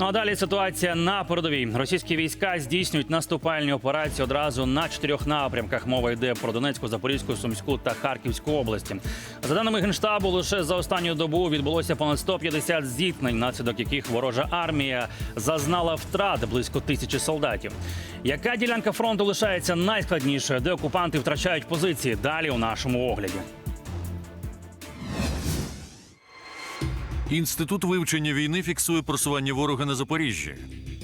Ну а далі ситуація на передовій. Російські війська здійснюють наступальні операції одразу на чотирьох напрямках. Мова йде про Донецьку, Запорізьку, Сумську та Харківську області. За даними генштабу, лише за останню добу відбулося понад 150 зіткнень, наслідок яких ворожа армія зазнала втрат близько тисячі солдатів. Яка ділянка фронту лишається найскладнішою, де окупанти втрачають позиції? Далі у нашому огляді. Інститут вивчення війни фіксує просування ворога на Запоріжжі.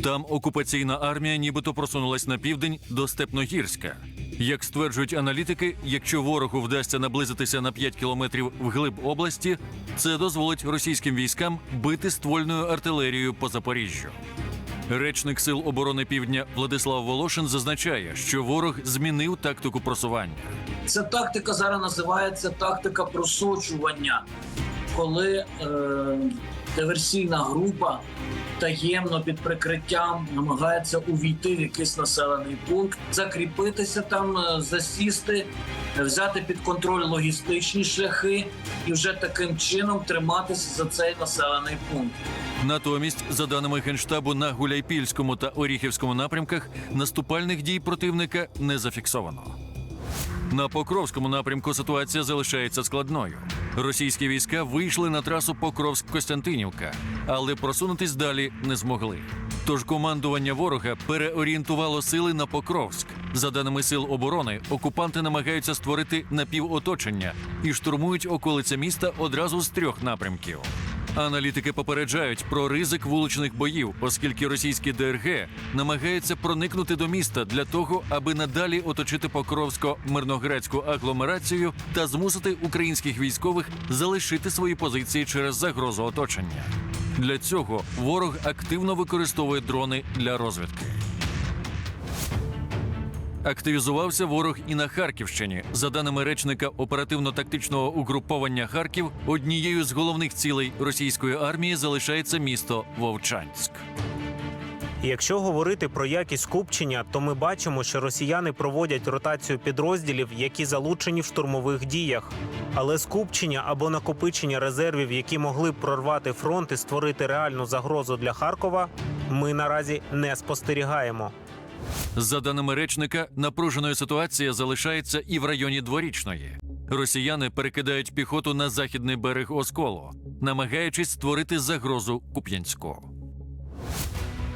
Там окупаційна армія нібито просунулась на південь до Степногірська. Як стверджують аналітики, якщо ворогу вдасться наблизитися на 5 кілометрів вглиб області, це дозволить російським військам бити ствольною артилерією по Запоріжжю. Речник сил оборони Півдня Владислав Волошин зазначає, що ворог змінив тактику просування. Ця тактика зараз називається тактика просочування, коли е, диверсійна група таємно під прикриттям намагається увійти в якийсь населений пункт, закріпитися там, е, засісти, взяти під контроль логістичні шляхи і вже таким чином триматися за цей населений пункт. Натомість, за даними генштабу, на Гуляйпільському та Оріхівському напрямках наступальних дій противника не зафіксовано. На Покровському напрямку ситуація залишається складною. Російські війська вийшли на трасу Покровськ-Костянтинівка, але просунутись далі не змогли. Тож командування ворога переорієнтувало сили на Покровськ. За даними сил оборони, окупанти намагаються створити напівоточення і штурмують околиця міста одразу з трьох напрямків. Аналітики попереджають про ризик вуличних боїв, оскільки російські ДРГ намагаються проникнути до міста для того, аби надалі оточити Покровсько-мирноградську агломерацію та змусити українських військових залишити свої позиції через загрозу оточення. Для цього ворог активно використовує дрони для розвідки. Активізувався ворог і на Харківщині. За даними речника оперативно-тактичного угруповання Харків, однією з головних цілей російської армії залишається місто Вовчанськ. Якщо говорити про якість скупчення, то ми бачимо, що росіяни проводять ротацію підрозділів, які залучені в штурмових діях. Але скупчення або накопичення резервів, які могли б прорвати фронт і створити реальну загрозу для Харкова, ми наразі не спостерігаємо. За даними речника, напруженою ситуація залишається і в районі дворічної. Росіяни перекидають піхоту на західний берег Осколу, намагаючись створити загрозу Куп'янську.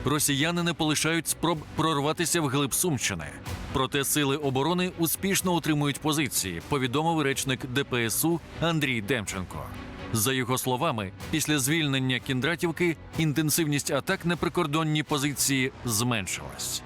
Росіяни не полишають спроб прорватися в глиб Сумщини. Проте сили оборони успішно утримують позиції, повідомив речник ДПСУ Андрій Демченко. За його словами, після звільнення Кіндратівки інтенсивність атак на прикордонні позиції зменшилась.